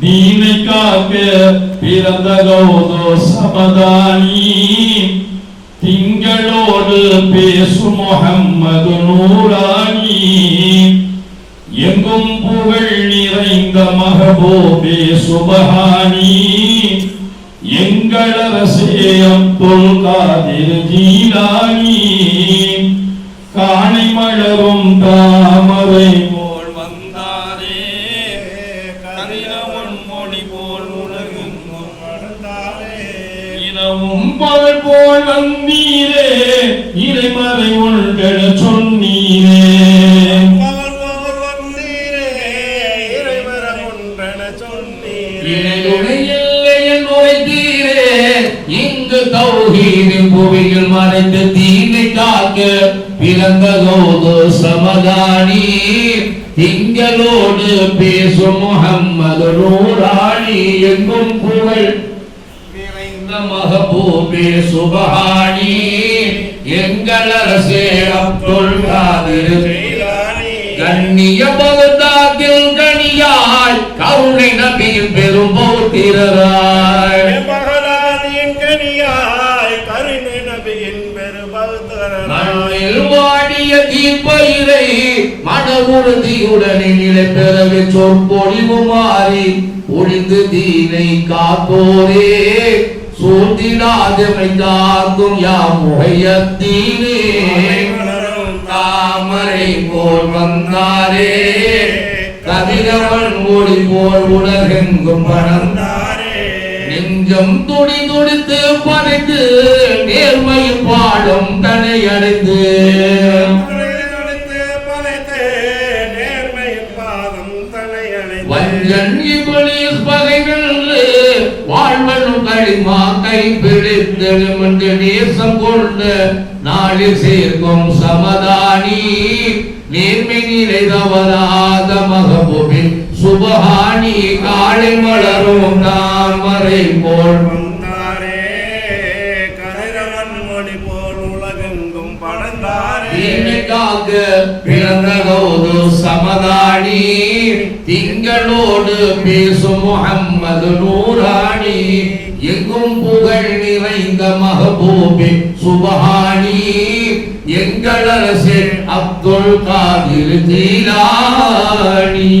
தீனை காக்க பிறந்த கௌதோ சமதானி திங்களோடு பேசு முகம்மது நூறானி எங்கும் புகழ் நிறைந்த மகபூபே சுபஹானி எங்களரசே அப்துல் ஜீலானி காணி மலரும் தான் இனவும் பகல் போல் வந்தீரே. இறைமறை உள்கட சொன்னீரே. புவியில் மறைந்து தீங்கை காக்க பிறந்த கௌது சமதானி. திங்களோடு பேசும் முகம்மது நூறாணி எங்கும் புகழ் மகபூபே சுபஹானி. எங்கள் அரசே அப்துல் காதிர். கண்ணிய பகுதாத்தில் கனியாய் கருணை நபியின் பெரும் போத்திரராய். வாடிய தீப்பயிரை மன உறுதியுடனே நிலை பெறவே சொற்பொழிவு மாறி ஒளிந்து தீனை காத்தோரே சூழ்ந்திடாதமை காக்கும் யாம் முகையத்தீனே. தாமரை போல் வந்தாரே. கதிரவன் ஒளி போல் உலகெங்கும் பணந்தாரே நெஞ்சம் துடி துடித்து படைத்து நேர்மையில் பாடும் தனை அடைந்து. வஞ்சன் இபுலிஸ் பகை வென்று வாழ்வனும் களிமா கை பிடித்தெழும் என்று நேசம் கொண்ட நாளில் சேர்க்கும் சமதானி. நேர்மை நிலை தவறாத மகபுபின் சுபஹானி. காலை மலரும் தாமரை போல் பிறந்த கௌது சமதானி. எங்களோடு பேசும் முகம்மது நூறாணி. எங்கும் புகழ் நிறைந்த மகபூபி சுபஹானி. எங்கள் அரசே அப்துல் காதிர் ஜீலானி.